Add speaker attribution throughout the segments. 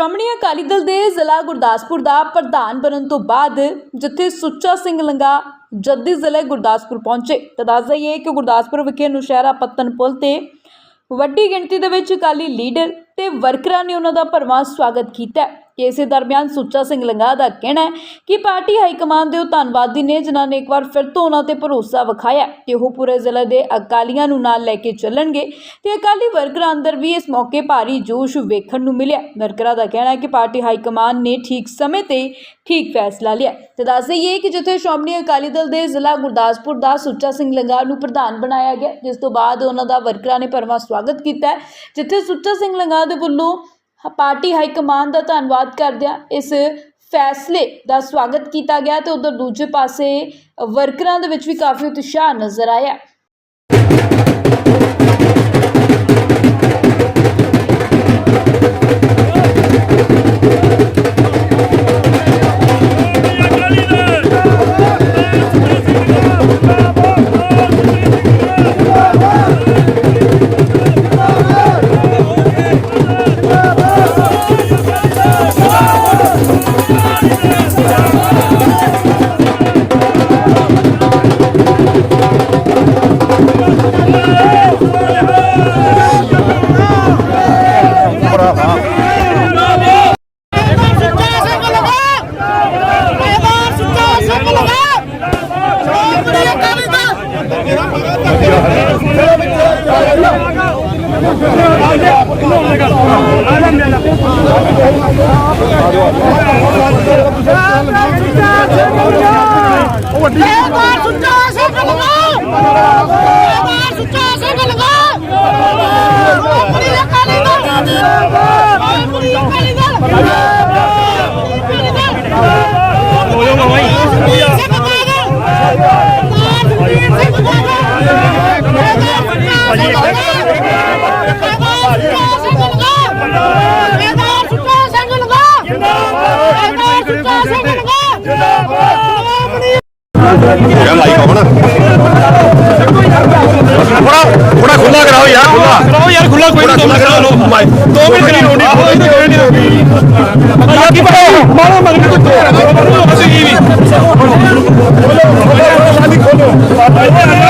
Speaker 1: ਸ਼੍ਰੋਮਣੀ ਅਕਾਲੀ ਦਲ ਦੇ ਜ਼ਿਲ੍ਹਾ ਗੁਰਦਾਸਪੁਰ ਦਾ ਪ੍ਰਧਾਨ ਬਣਨ ਤੋਂ ਬਾਅਦ ਜਿੱਥੇ ਸੁੱਚਾ ਸਿੰਘ ਲੰਗਾ ਜੱਦੀ ਜ਼ਿਲ੍ਹੇ ਗੁਰਦਾਸਪੁਰ ਪਹੁੰਚੇ। ਤਾਂ ਦੱਸ ਦਈਏ ਕਿ ਗੁਰਦਾਸਪੁਰ ਵਿਖੇ ਨੁਸ਼ਹਿਰਾ ਪੱਤਨ ਪੁਲ ਤੇ ਵੱਡੀ ਗਿਣਤੀ ਦੇ ਵਿੱਚ ਅਕਾਲੀ ਲੀਡਰ ਤੇ ਵਰਕਰਾਂ ਨੇ ਉਹਨਾਂ ਦਾ ਭਰਵਾਂ ਸਵਾਗਤ ਕੀਤਾ ਕਿ ਇਸੇ ਦਰਮਿਆਨ ਸੁੱਚਾ ਸਿੰਘ ਲੰਗਾ ਦਾ ਕਹਿਣਾ ਹੈ ਕਿ ਪਾਰਟੀ ਹਾਈ ਕਮਾਂਡ ਦੇ ਉਹ ਧੰਨਵਾਦੀ ਨੇ ਜਿਨ੍ਹਾਂ ਨੇ ਇੱਕ ਵਾਰ ਫਿਰ ਤੋਂ ਉਹਨਾਂ ਤੇ ਭਰੋਸਾ ਵਿਖਾਇਆ ਕਿ ਉਹ ਪੂਰੇ ਜ਼ਿਲ੍ਹੇ ਦੇ ਅਕਾਲੀਆਂ ਨੂੰ ਨਾਲ ਲੈ ਕੇ ਚੱਲਣਗੇ ਤੇ ਅਕਾਲੀ ਵਰਕਰਾਂ ਅੰਦਰ ਵੀ ਇਸ ਮੌਕੇ ਭਾਰੀ ਜੋਸ਼ ਵੇਖਣ ਨੂੰ ਮਿਲਿਆ। ਵਰਕਰਾਂ ਦਾ ਕਹਿਣਾ ਹੈ ਕਿ ਪਾਰਟੀ ਹਾਈ ਕਮਾਂਡ ਨੇ ਠੀਕ ਸਮੇਂ ਤੇ ਠੀਕ ਫੈਸਲਾ ਲਿਆ। ਤੇ ਦੱਸ ਦਈਏ ਕਿ ਜਿੱਥੇ ਸ਼੍ਰੋਮਣੀ ਅਕਾਲੀ ਦਲ ਦੇ ਜ਼ਿਲ੍ਹਾ ਗੁਰਦਾਸਪੁਰ ਦਾ ਸੁੱਚਾ ਸਿੰਘ ਲੰਗਾ ਨੂੰ ਪ੍ਰਧਾਨ ਬਣਾਇਆ ਗਿਆ, ਜਿਸ ਤੋਂ ਬਾਅਦ ਉਹਨਾਂ ਦਾ ਵਰਕਰਾਂ ਨੇ ਭਰਵਾਂ ਸਵਾਗਤ ਕੀਤਾ ਜਿੱਥੇ ਸੁੱਚਾ ਸਿੰਘ ਲੰਗਾ ਦੇ ਵੱਲੋਂ ਪਾਰਟੀ ਹਾਈ ਕਮਾਂਡ ਦਾ ਧੰਨਵਾਦ ਕਰਦਿਆਂ ਇਸ ਫੈਸਲੇ ਦਾ ਸਵਾਗਤ ਕੀਤਾ ਗਿਆ ਤੇ ਉਧਰ ਦੂਜੇ ਪਾਸੇ ਵਰਕਰਾਂ ਦੇ ਵਿੱਚ ਵੀ ਕਾਫੀ ਉਤਸ਼ਾਹ ਨਜ਼ਰ ਆਇਆ।
Speaker 2: ਬੋਲੋ ਮਾਮਾ ਜੀ ਸਿੰਘ ਬਾਦਲ ਸੁਖਬੀਰ ਸਿੰਘ ਬਾਦਲ
Speaker 3: ਯਾਰ ਲਾਈ ਕਹੋ ਨਾ ਥੋੜਾ ਥੋੜਾ ਖੁੱਲਾ। ਕਰਾਓ ਯਾਰ ਖੁੱਲਾ ਕਰਾਓ ਯਾਰ ਖੁੱਲਾ ਕੋਈ ਨਹੀਂ ਕਰਾ ਲੋ ਦੋ ਮਿੰਟ ਦੀ ਰੋਣੀ ਕੋਈ ਨਹੀਂ ਕੋਈ ਨਹੀਂ ਬਾਕੀ ਪੜੋ ਮਾਰੋ ਮਗਰ ਕੋਈ ਦੋ ਅਸੀਂ ਕੀ ਵੀ ਦਾਦੀ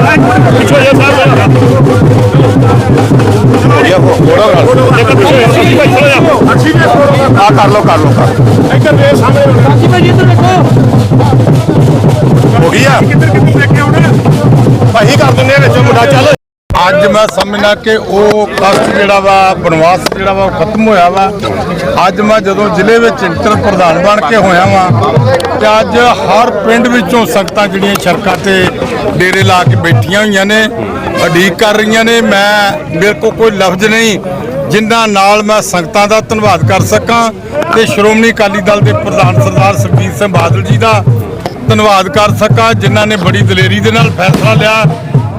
Speaker 3: ਪਿੱਛੇ ਜਾ ਸਾਹਿਬ ਇਹ ਫੋਟੋ ਆ ਕਰ ਲੋ ਕਰ ਲੋ ਇੱਧਰ ਦੇ ਸਾਹਮਣੇ ਬਾਕੀ ਭਾਈ ਇੱਧਰ ਦੇਖੋ ਹੋ ਗਈ ਆ? ਕਿੱਧਰ ਕਿੱਧਰ ਦੇਖ ਕੇ ਆਉਣਾ? ਭਾਈ ਕਰ ਦਿੰਦੇ ਆ ਵਿੱਚ ਮੁੰਡਾ ਚੱਲ।
Speaker 4: ਅੱਜ ਮੈਂ ਸਮਝਣਾ ਕਿ ਉਹ ਕਸ਼ਟ ਜਿਹੜਾ ਵਾ, ਬਨਵਾਸ ਜਿਹੜਾ ਵਾ, ਉਹ ਖਤਮ ਹੋਇਆ ਵਾ। ਅੱਜ ਮੈਂ ਜਦੋਂ ਜ਼ਿਲ੍ਹੇ ਵਿੱਚ ਇੰਟਰ ਪ੍ਰਧਾਨ ਬਣ ਕੇ ਹੋਇਆ ਵਾਂ, ਤੇ ਅੱਜ ਹਰ ਪਿੰਡ ਵਿੱਚੋਂ ਸੰਗਤਾਂ ਜਿਹੜੀਆਂ ਸੜਕਾਂ ਤੇ ਡੇਰੇ ਲਾ ਕੇ ਬੈਠੀਆਂ ਹੋਈਆਂ ਨੇ, ਉਡੀਕ ਕਰ ਰਹੀਆਂ ਨੇ। ਮੈਂ ਮੇਰੇ ਕੋਲ ਕੋਈ ਲਫ਼ਜ਼ ਨਹੀਂ ਜਿਨ੍ਹਾਂ ਨਾਲ ਮੈਂ ਸੰਗਤਾਂ ਦਾ ਧੰਨਵਾਦ ਕਰ ਸਕਾਂ ਤੇ ਸ਼੍ਰੋਮਣੀ ਅਕਾਲੀ ਦਲ ਦੇ ਪ੍ਰਧਾਨ ਸਰਦਾਰ ਸੁਖਬੀਰ ਸਿੰਘ ਬਾਦਲ ਜੀ ਦਾ ਧੰਨਵਾਦ ਕਰ ਸਕਾਂ, ਜਿਨ੍ਹਾਂ ਨੇ ਬੜੀ ਦਲੇਰੀ ਦੇ ਨਾਲ ਫੈਸਲਾ ਲਿਆ।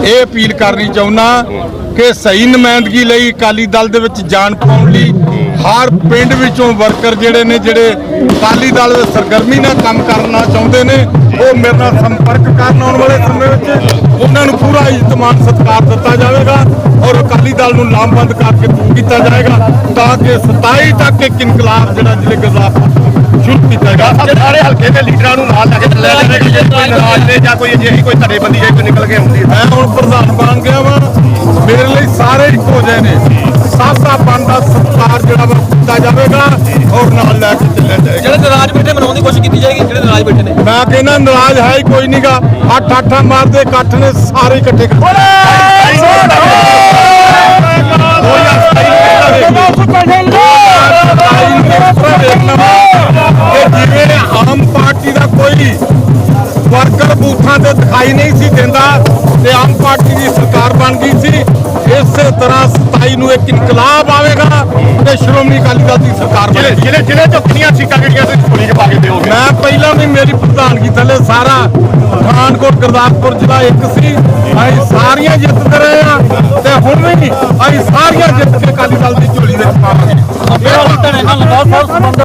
Speaker 4: ਇਹ ਅਪੀਲ ਕਰਨੀ ਚਾਹੁੰਦਾ ਕਿ ਸਹੀ ਨੁਮਾਇੰਦਗੀ ਲਈ ਅਕਾਲੀ ਦਲ ਦੇ ਵਿੱਚ ਜਾਣ ਪਾਉਣ ਲਈ ਹਰ ਪਿੰਡ ਵਿੱਚੋਂ ਵਰਕਰ ਜਿਹੜੇ ਨੇ ਜਿਹੜੇ ਅਕਾਲੀ ਦਲ ਦੇ ਸਰਗਰਮੀ ਨਾਲ ਕੰਮ ਕਰਨਾ ਚਾਹੁੰਦੇ ਨੇ ਉਹ ਮੇਰੇ ਨਾਲ ਸੰਪਰਕ ਕਰਨ ਆਉਣ ਵਾਲੇ ਸਮੇਂ ਵਿੱਚ ਉਹਨਾਂ ਨੂੰ ਪੂਰਾ ਇਜ਼ਤਮਾਨ ਸਤਿਕਾਰ ਦਿੱਤਾ ਜਾਵੇਗਾ ਔਰ ਅਕਾਲੀ ਦਲ ਨੂੰ ਲਾਮਬੰਦ ਕਰਕੇ ਦੂਰ ਕੀਤਾ ਜਾਏਗਾ ਤਾਂ ਕਿ 27 ਤੱਕ ਇੱਕ ਇਨਕਲਾਬ ਜਿਹੜਾ ਜ਼ਿਲ੍ਹੇ ਗੁਰਦਾਸਪੁਰ ਸ਼ੁਰੂ ਕੀਤਾ ਜਾਏਗਾ
Speaker 3: ਸਾਰੇ ਹਲਕੇ ਦੇ ਲੀਡਰਾਂ ਨੂੰ ਨਾਲ ਲੈ ਕੇ ਚੱਲਿਆ ਜਾਵੇ ਕਿ ਜੇ ਕੋਈ ਨਾਰਾਜ਼ ਨੇ ਜਾਂ ਕੋਈ ਅਜਿਹੀ ਕੋਈ ਧੜੇਬੰਦੀ ਜੇ ਕੋਈ ਨਿਕਲ ਕੇ ਆਉਂਦੀ ਹੈ।
Speaker 4: ਮੈਂ ਹੁਣ ਪ੍ਰਧਾਨ ਬਣ ਗਿਆ ਵਾਂ। ਮੇਰੇ ਲਈ ਸਾਰੇ ਇੱਕੋ ਜਿਹੇ ਨੇ। ਸਾਸਾ ਦਾ ਸਤਿਕਾਰ ਜਿਹੜਾ ਕੀਤਾ ਜਾਵੇਗਾ ਔਰ ਨਾਲ ਲੈ ਕੇ ਚੱਲਿਆ ਜਾਏਗਾ।
Speaker 5: ਜਿਹੜੇ ਨਾਰਾਜ਼ ਬੈਠੇ ਮਨਾਉਣ ਦੀ ਕੋਸ਼ਿਸ਼ ਕੀਤੀ ਜਾਏਗੀ ਜਿਹੜੇ ਨਾਰਾਜ਼ ਬੈਠੇ ਨੇ।
Speaker 4: ਮੈਂ ਕਹਿੰਦਾ ਨਾਰਾਜ਼ ਹੈ ਹੀ ਕੋਈ ਨਹੀਂਗਾ ਅੱਠ ਅੱਠਾਂ ਮਾਰਦੇ ਇਕੱਠ ਨੇ ਸਾਰੇ ਇਕੱਠੇ ਕਰ ਜਿਵੇਂ ਆਮ ਪਾਰਟੀ ਦਾ ਕੋਈ ਵਰਕਰ ਬੂਥਾਂ ਤੇ ਦਿਖਾਈ ਨਹੀਂ ਸੀ ਦਿੰਦਾ ਤੇ ਆਮ ਇਸੇ ਤਰ੍ਹਾਂ 27 ਨੂੰ ਇੱਕ ਇਨਕਲਾਬ ਆਵੇਗਾ ਤੇ ਸ਼੍ਰੋਮਣੀ ਅਕਾਲੀ ਦਲ ਦੀ ਸਰਕਾਰ
Speaker 3: ਜ਼ਿਲ੍ਹੇ
Speaker 4: ਬਣੇਗੀ।
Speaker 3: ਜ਼ਿਲ੍ਹੇ ਜ਼ਿਲ੍ਹੇ ਚੋਂ ਕਿੰਨੀਆਂ ਸੀਟਾਂ ਜਿਹੜੀਆਂ ਤੁਸੀਂ ਝੋਲੀ 'ਚ ਪਾ ਕੇ ਦਿਓਗੇ?
Speaker 4: ਮੈਂ ਪਹਿਲਾਂ ਵੀ ਮੇਰੀ ਪ੍ਰਧਾਨਗੀ ਥੱਲੇ ਸਾਰਾ ਪਠਾਨਕੋਟ ਗੁਰਦਾਸਪੁਰ ਜ਼ਿਲ੍ਹਾ ਇੱਕ ਸੀ। ਅਸੀਂ ਸਾਰੀਆਂ ਜਿੱਤਦੇ ਰਹੇ ਆ ਤੇ ਹੁਣ ਵੀ ਅਸੀਂ ਸਾਰੀਆਂ ਜਿੱਤ ਕੇ ਅਕਾਲੀ ਦਲ ਦੀ ਝੋਲੀ ਵਿੱਚ ਪਾਵਾਂਗੇ।